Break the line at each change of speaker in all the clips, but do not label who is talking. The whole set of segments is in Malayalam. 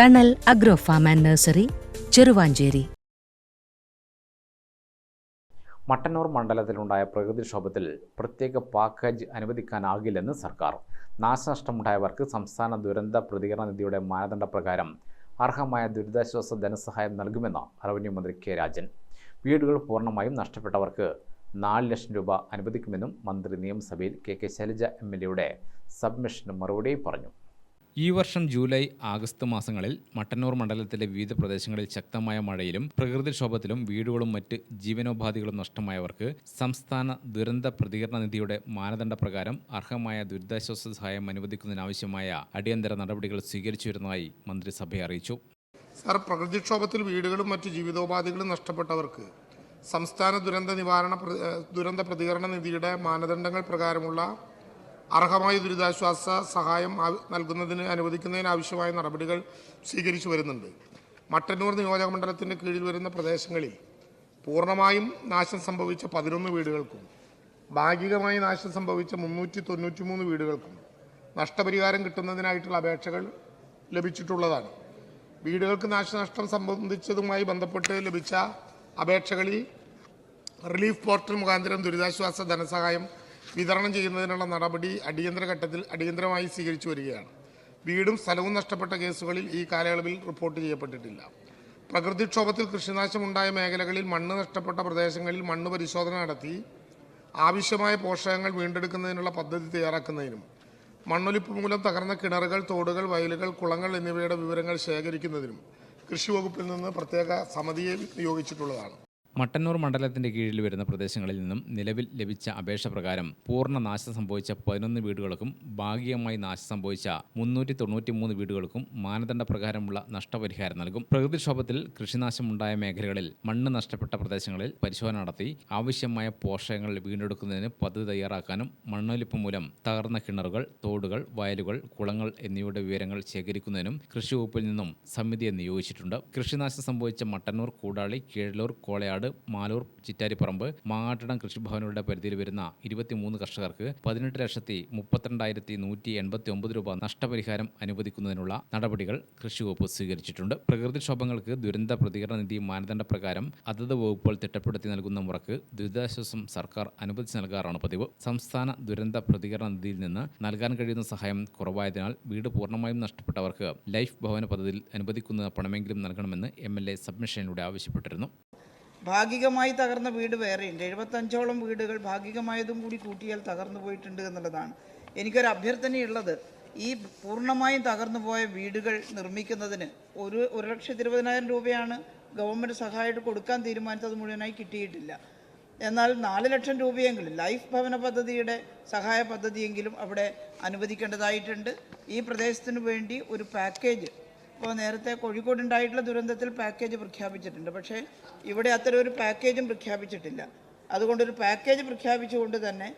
Thanal agro farm and nursery Cheruvanchery.
Mattannur മണ്ഡലത്തിലുണ്ടായ പ്രകൃതിക്ഷോഭത്തിൽ പ്രത്യേക പാക്കേജ് അനുവദിക്കാനാകില്ലെന്ന് സർക്കാർ. നാശനഷ്ടമുണ്ടായവർക്ക് സംസ്ഥാന ദുരന്ത പ്രതികരണ നിധിയുടെ മാനദണ്ഡപ്രകാരം അർഹമായ ദുരിതാശ്വാസ ധനസഹായം നൽകുമെന്ന് റവന്യൂ മന്ത്രി കെ രാജൻ. വീടുകൾ പൂർണമായും നഷ്ടപ്പെട്ടവർക്ക് നാല് ലക്ഷം രൂപ അനുവദിക്കുമെന്നും മന്ത്രി നിയമസഭയിൽ K K Shailaja M L എയുടെ സബ്മിഷന് മറുപടി പറഞ്ഞു.
ഈ വർഷം ജൂലൈ ആഗസ്റ്റ് മാസങ്ങളിൽ മട്ടന്നൂർ മണ്ഡലത്തിലെ വിവിധ പ്രദേശങ്ങളിൽ ശക്തമായ മഴയിലും പ്രകൃതിക്ഷോഭത്തിലും വീടുകളും മറ്റ് ജീവനോപാധികളും നഷ്ടമായവർക്ക് സംസ്ഥാന ദുരന്ത പ്രതികരണ നിധിയുടെ മാനദണ്ഡ പ്രകാരം അർഹമായ ദുരിതാശ്വാസ സഹായം അനുവദിക്കുന്നതിനാവശ്യമായ അടിയന്തര നടപടികൾ സ്വീകരിച്ചു വരുന്നതായി മന്ത്രിസഭയെ അറിയിച്ചു.
സർ പ്രകൃതിക്ഷോഭത്തിൽ വീടുകളും മറ്റ് ജീവിതോപാധികളും നഷ്ടപ്പെട്ടവർക്ക് സംസ്ഥാന ദുരന്ത നിവാരണ ദുരന്ത പ്രതികരണ നിധിയുടെ മാനദണ്ഡങ്ങൾ പ്രകാരമുള്ള അർഹമായ ദുരിതാശ്വാസ സഹായം നൽകുന്നതിന് അനുവദിക്കുന്നതിനാവശ്യമായ നടപടികൾ സ്വീകരിച്ചു വരുന്നുണ്ട്. മട്ടന്നൂർ നിയോജക മണ്ഡലത്തിന്റെ കീഴിൽ വരുന്ന പ്രദേശങ്ങളിൽ പൂർണമായും നാശം സംഭവിച്ച പതിനൊന്ന് വീടുകൾക്കും ഭാഗികമായി നാശം സംഭവിച്ച മുന്നൂറ്റി തൊണ്ണൂറ്റി മൂന്ന് വീടുകൾക്കും നഷ്ടപരിഹാരം കിട്ടുന്നതിനായിട്ടുള്ള അപേക്ഷകൾ ലഭിച്ചിട്ടുള്ളതാണ്. വീടുകൾക്ക് നാശനഷ്ടം സംബന്ധിച്ചതുമായി ബന്ധപ്പെട്ട് ലഭിച്ച അപേക്ഷകളിൽ റിലീഫ് പോർട്ടൽ മുഖാന്തരം ദുരിതാശ്വാസ ധനസഹായം വിതരണം ചെയ്യുന്നതിനുള്ള നടപടി അടിയന്തര ഘട്ടത്തിൽ അടിയന്തരമായി സ്വീകരിച്ചു വരികയാണ്. വീടും സ്ഥലവും നഷ്ടപ്പെട്ട കേസുകളിൽ ഈ കാലയളവിൽ റിപ്പോർട്ട് ചെയ്യപ്പെട്ടിട്ടില്ല. പ്രകൃതിക്ഷോഭത്തിൽ കൃഷിനാശമുണ്ടായ മേഖലകളിൽ മണ്ണ് നഷ്ടപ്പെട്ട പ്രദേശങ്ങളിൽ മണ്ണ് പരിശോധന നടത്തി ആവശ്യമായ പോഷകങ്ങൾ വീണ്ടെടുക്കുന്നതിനുള്ള പദ്ധതി തയ്യാറാക്കുന്നതിനും മണ്ണൊലിപ്പ് മൂലം തകർന്ന കിണറുകൾ തോടുകൾ വയലുകൾ കുളങ്ങൾ എന്നിവയുടെ വിവരങ്ങൾ ശേഖരിക്കുന്നതിനും കൃഷി വകുപ്പിൽ നിന്ന് പ്രത്യേക സമിതിയെ നിയോഗിച്ചിട്ടുള്ളതാണ്.
മട്ടന്നൂർ മണ്ഡലത്തിന്റെ കീഴിൽ വരുന്ന പ്രദേശങ്ങളിൽ നിന്നും നിലവിൽ ലഭിച്ച അപേക്ഷ പ്രകാരം പൂർണ നാശം സംഭവിച്ച പതിനൊന്ന് വീടുകൾക്കും ഭാഗികമായി നാശം സംഭവിച്ച മുന്നൂറ്റി തൊണ്ണൂറ്റി മൂന്ന് വീടുകൾക്കും മാനദണ്ഡ പ്രകാരമുള്ള നഷ്ടപരിഹാരം നൽകും. പ്രകൃതിക്ഷോഭത്തിൽ കൃഷിനാശമുണ്ടായ മേഖലകളിൽ മണ്ണ് നഷ്ടപ്പെട്ട പ്രദേശങ്ങളിൽ പരിശോധന നടത്തി ആവശ്യമായ പോഷകങ്ങൾ വീണ്ടെടുക്കുന്നതിന് പദ്ധതി തയ്യാറാക്കാനും മണ്ണൊലിപ്പ് മൂലം തകർന്ന കിണറുകൾ തോടുകൾ വയലുകൾ കുളങ്ങൾ എന്നിവയുടെ വിവരങ്ങൾ ശേഖരിക്കുന്നതിനും കൃഷി വകുപ്പിൽ നിന്നും സമിതിയെ നിയോഗിച്ചിട്ടുണ്ട്. കൃഷിനാശം സംഭവിച്ച മട്ടന്നൂർ കൂടാളി കീഴലൂർ കോളയാട് മാലൂർ ചിറ്റാരിപ്പറമ്പ് മാങ്ങാട്ടിടം കൃഷിഭവനുകളുടെ പരിധിയിൽ വരുന്ന ഇരുപത്തിമൂന്ന് കർഷകർക്ക് പതിനെട്ട് ലക്ഷത്തി മുപ്പത്തിരണ്ടായിരത്തി നൂറ്റി എൺപത്തി ഒമ്പത് രൂപ നഷ്ടപരിഹാരം അനുവദിക്കുന്നതിനുള്ള നടപടികൾ കൃഷി വകുപ്പ് സ്വീകരിച്ചിട്ടുണ്ട്. പ്രകൃതിക്ഷോഭങ്ങൾക്ക് ദുരന്ത പ്രതികരണ നിധി മാനദണ്ഡ പ്രകാരം അതത് വകുപ്പുകൾ തിട്ടപ്പെടുത്തി നൽകുന്ന മുറക്ക് ദുരിതാശ്വാസം സർക്കാർ അനുവദിച്ച് നൽകാറാണ് പതിവ്. സംസ്ഥാന ദുരന്ത പ്രതികരണ നിധിയിൽ നിന്ന് നൽകാൻ കഴിയുന്ന സഹായം കുറവായതിനാൽ വീട് പൂർണമായും നഷ്ടപ്പെട്ടവർക്ക് ലൈഫ് ഭവന പദ്ധതിയിൽ അനുവദിക്കുന്ന പണമെങ്കിലും നൽകണമെന്ന് എം എൽ എ സബ്മിഷനിലൂടെ ആവശ്യപ്പെട്ടിരുന്നു.
ഭാഗികമായി തകർന്ന വീട് വേറെയുണ്ട്. എഴുപത്തഞ്ചോളം വീടുകൾ ഭാഗികമായതും കൂടി കൂട്ടിയാൽ തകർന്നു പോയിട്ടുണ്ട് എന്നുള്ളതാണ് എനിക്കൊരു അഭ്യർത്ഥനയുള്ളത്. ഈ പൂർണമായും തകർന്നു പോയ വീടുകൾ നിർമ്മിക്കുന്നതിന് ഒരു ഒരു ലക്ഷത്തി ഇരുപതിനായിരം രൂപയാണ് ഗവൺമെന്റ് സഹായമായിട്ട് കൊടുക്കാൻ തീരുമാനിച്ചത് മുഴുവനായി കിട്ടിയിട്ടില്ല. എന്നാൽ നാല് ലക്ഷം രൂപയെങ്കിലും ലൈഫ് ഭവന പദ്ധതിയുടെ സഹായ പദ്ധതിയെങ്കിലും അവിടെ അനുവദിക്കേണ്ടതായിട്ടുണ്ട്. ഈ പ്രദേശത്തിന് വേണ്ടി ഒരു പാക്കേജ് ഇപ്പോൾ നേരത്തെ കോഴിക്കോട് ഉണ്ടായിട്ടുള്ള ദുരന്തത്തിൽ പാക്കേജ് പ്രഖ്യാപിച്ചിട്ടുണ്ട്. പക്ഷേ ഇവിടെ അത്തരം ഒരു പാക്കേജും പ്രഖ്യാപിച്ചിട്ടില്ല. അതുകൊണ്ടൊരു പാക്കേജ് പ്രഖ്യാപിച്ചുകൊണ്ട് തന്നെ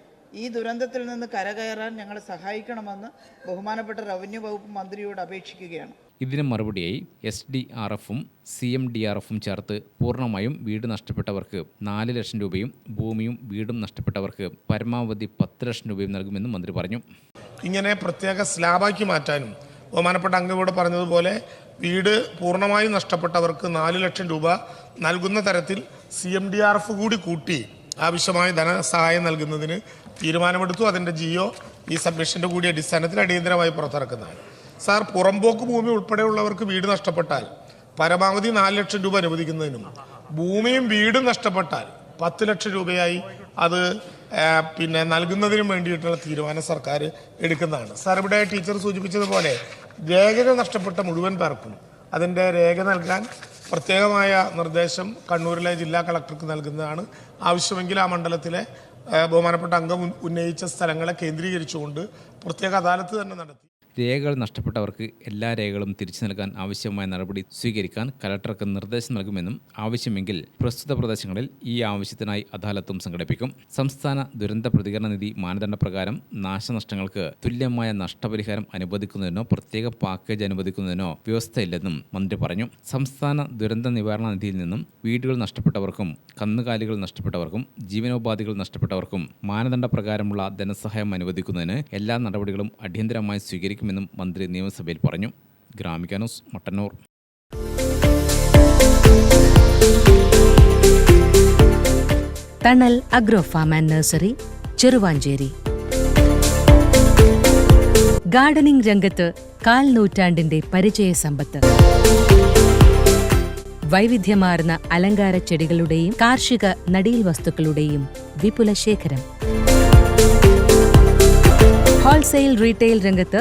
ഈ ദുരന്തത്തിൽ നിന്ന് കരകയറാൻ ഞങ്ങളെ സഹായിക്കണമെന്ന് ബഹുമാനപ്പെട്ട റവന്യൂ വകുപ്പ് മന്ത്രിയോട് അപേക്ഷിക്കുകയാണ്.
ഇതിന് മറുപടിയായി എസ് ഡി ആർ എഫും സി എം ഡി ആർ എഫും ചേർത്ത് പൂർണമായും വീട് നഷ്ടപ്പെട്ടവർക്ക് നാല് ലക്ഷം രൂപയും ഭൂമിയും വീടും നഷ്ടപ്പെട്ടവർക്ക് പരമാവധി പത്ത് ലക്ഷം രൂപയും നൽകുമെന്നും മന്ത്രി പറഞ്ഞു.
ഇങ്ങനെ പ്രത്യേക സ്ലാബാക്കി മാറ്റാനും ബഹുമാനപ്പെട്ട അംഗം ഇവിടെ പറഞ്ഞതുപോലെ വീട് പൂർണമായും നഷ്ടപ്പെട്ടവർക്ക് നാല് ലക്ഷം രൂപ നൽകുന്ന തരത്തിൽ C M D R F കൂടി കൂട്ടി ആവശ്യമായ ധനസഹായം നൽകുന്നതിന് തീരുമാനമെടുത്തു. അതിന്റെ ജിയോ ഈ സബ്മിഷന്റെ കൂടി അടിസ്ഥാനത്തിൽ അടിയന്തരമായി പുറത്തിറക്കുന്നതാണ്. സാർ പുറമ്പോക്ക് ഭൂമി ഉൾപ്പെടെയുള്ളവർക്ക് വീട് നഷ്ടപ്പെട്ടാൽ പരമാവധി നാല് ലക്ഷം രൂപ അനുവദിക്കുന്നതിനും ഭൂമിയും വീടും നഷ്ടപ്പെട്ടാൽ പത്ത് ലക്ഷം രൂപയായി അത് പിന്നെ നൽകുന്നതിനും വേണ്ടിയിട്ടുള്ള തീരുമാനം സർക്കാർ എടുക്കുന്നതാണ്. സാർ ഇവിടെ ടീച്ചർ സൂചിപ്പിച്ചതുപോലെ രേഖകൾ നഷ്ടപ്പെട്ട മുഴുവൻ പേർക്കും അതിന്റെ രേഖ നൽകാൻ പ്രത്യേകമായ നിർദ്ദേശം കണ്ണൂരിലെ ജില്ലാ കളക്ടർക്ക് നൽകുന്നതാണ്. ആവശ്യമെങ്കിൽ ആ മണ്ഡലത്തിലെ ബഹുമാനപ്പെട്ട അംഗം ഉന്നയിച്ച സ്ഥലങ്ങളെ കേന്ദ്രീകരിച്ചുകൊണ്ട് പ്രത്യേക അദാലത്ത് തന്നെ നടത്തി
രേഖകൾ നഷ്ടപ്പെട്ടവർക്ക് എല്ലാ രേഖകളും തിരിച്ചു നൽകാൻ ആവശ്യമായ നടപടി സ്വീകരിക്കാൻ കലക്ടർക്ക് നിർദ്ദേശം നൽകുമെന്നും ആവശ്യമെങ്കിൽ പ്രസ്തുത പ്രദേശങ്ങളിൽ ഈ ആവശ്യത്തിനായി അദാലത്തും സംഘടിപ്പിക്കും. സംസ്ഥാന ദുരന്ത പ്രതികരണ നിധി മാനദണ്ഡ പ്രകാരം നാശനഷ്ടങ്ങൾക്ക് തുല്യമായ നഷ്ടപരിഹാരം അനുവദിക്കുന്നതിനോ പ്രത്യേക പാക്കേജ് അനുവദിക്കുന്നതിനോ വ്യവസ്ഥയില്ലെന്നും മന്ത്രി പറഞ്ഞു. സംസ്ഥാന ദുരന്ത നിവാരണ നിധിയിൽ നിന്നും വീടുകൾ നഷ്ടപ്പെട്ടവർക്കും കന്നുകാലികൾ നഷ്ടപ്പെട്ടവർക്കും ജീവനോപാധികൾ നഷ്ടപ്പെട്ടവർക്കും മാനദണ്ഡ പ്രകാരമുള്ള ധനസഹായം അനുവദിക്കുന്നതിന് എല്ലാ നടപടികളും അടിയന്തരമായി സ്വീകരിക്കുമെന്നും മന്ത്രി നിയമസഭയിൽ പറഞ്ഞു. Gramika news Mattannur.
Thanal agro farm and nursery Cheruvanchery. Gardening രംഗത്ത് കാൽ നൂറ്റാണ്ടിന്റെ പരിചയ സമ്പത്ത്. വൈവിധ്യമാർന്ന അലങ്കാര ചെടികളുടെയും കാർഷിക നടീൽ വസ്തുക്കളുടെയും വിപുല ശേഖരം ഹോൾസെയിൽ റീറ്റെയിൽ രംഗത്ത്